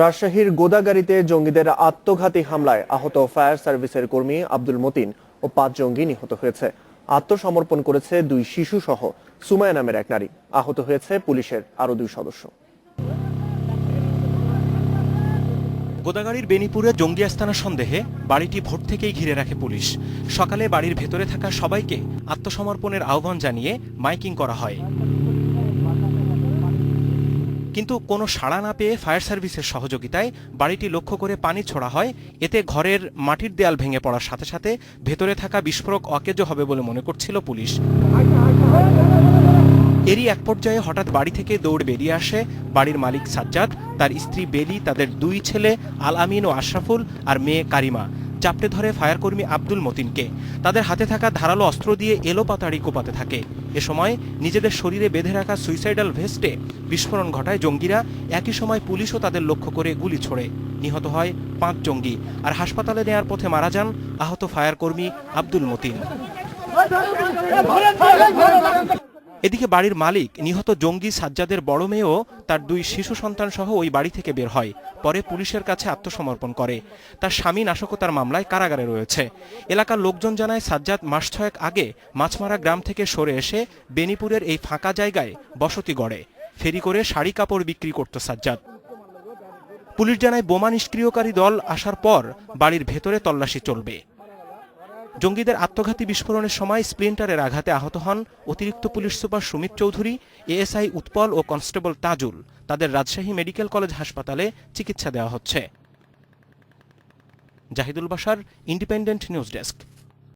রাজশাহীর গোদাগাড়িতে জঙ্গিদের আত্মঘাতী হামলায় আহত ফায়ার সার্ভিসের কর্মী আব্দুল মতিন ও পাঁচ জঙ্গি নিহত হয়েছে। আত্মসমর্পণ করেছে দুই শিশু সহ সুমায়া নামের এক নারী। আহত হয়েছে পুলিশের আরও দুই সদস্য। গোদাগাড়ির বেনিপুরে জঙ্গি আস্তানা সন্দেহে বাড়িটি ভোর থেকেই ঘিরে রাখে পুলিশ। সকালে বাড়ির ভেতরে থাকা সবাইকে আত্মসমর্পণের আহ্বান জানিয়ে মাইকিং করা হয়। কিন্তু কোনো সাড়া না পেয়ে ফায়ার সার্ভিসের সহযোগিতায় বাড়িটি লক্ষ্য করে পানি ছোড়া হয়। এতে ঘরের মাটির দেয়াল ভেঙে পড়ার সাথে সাথে ভেতরে থাকা বিস্ফোরক অকেজ হবে বলে মনে করছিল পুলিশ। এরই এক পর্যায়ে হঠাৎ বাড়ি থেকে দৌড় বেরিয়ে আসে বাড়ির মালিক সাজ্জাদ। তার স্ত্রী বেলি, তাদের দুই ছেলে আল আমিন ও আশরাফুল আর মেয়ে কারিমা। চাপটে ধরে ফায়ারকর্মী আব্দুল মতিনকে তাদের হাতে থাকা ধারালো অস্ত্র দিয়ে এলোপাতাড়ি কোপাতে থাকে এ সময় নিজেদের শরীরে বেঁধে রাখা সুইসাইডাল ভেস্টে বিস্ফোরণ ঘটায় জঙ্গিরা একই সময় পুলিশও তাদের লক্ষ্য করে গুলি ছোড়ে নিহত হয় পাঁচ জঙ্গি আর হাসপাতালে নেয়ার পথে মারা যান আহত ফায়ারকর্মী আব্দুল মতিন এদিকে বাড়ির মালিক নিহত জঙ্গি সাজ্জাদের বড় মেয়েও তার দুই শিশু সন্তান সহ ওই বাড়ি থেকে বের হয়, পরে পুলিশের কাছে আত্মসমর্পণ করে। তার স্বামী নাশকতার মামলায় কারাগারে রয়েছে। এলাকার লোকজন জানায়, সাজ্জাদ মাস ছয়েক আগে মাছমারা গ্রাম থেকে সরে এসে বেনিপুরের এই ফাঁকা জায়গায় বসতি গড়ে। ফেরি করে শাড়ি কাপড় বিক্রি করত সাজ্জাদ। পুলিশ জানায়, বোমা নিষ্ক্রিয়কারী দল আসার পর বাড়ির ভেতরে তল্লাশি চলবে। জঙ্গিদের আত্মঘাতী বিস্ফোরণের সময় স্প্লিন্টারের আঘাতে আহত হন অতিরিক্ত police super Sumit Chowdhury, ASI Utpal ও কনস্টেবল তাজুল। তাদের রাজশাহী মেডিকেল কলেজ হাসপাতালে চিকিৎসা দেওয়া হচ্ছে। জাহিদুল বাসার ইন্ডিপেন্ডেন্ট নিউজ ডেস্ক।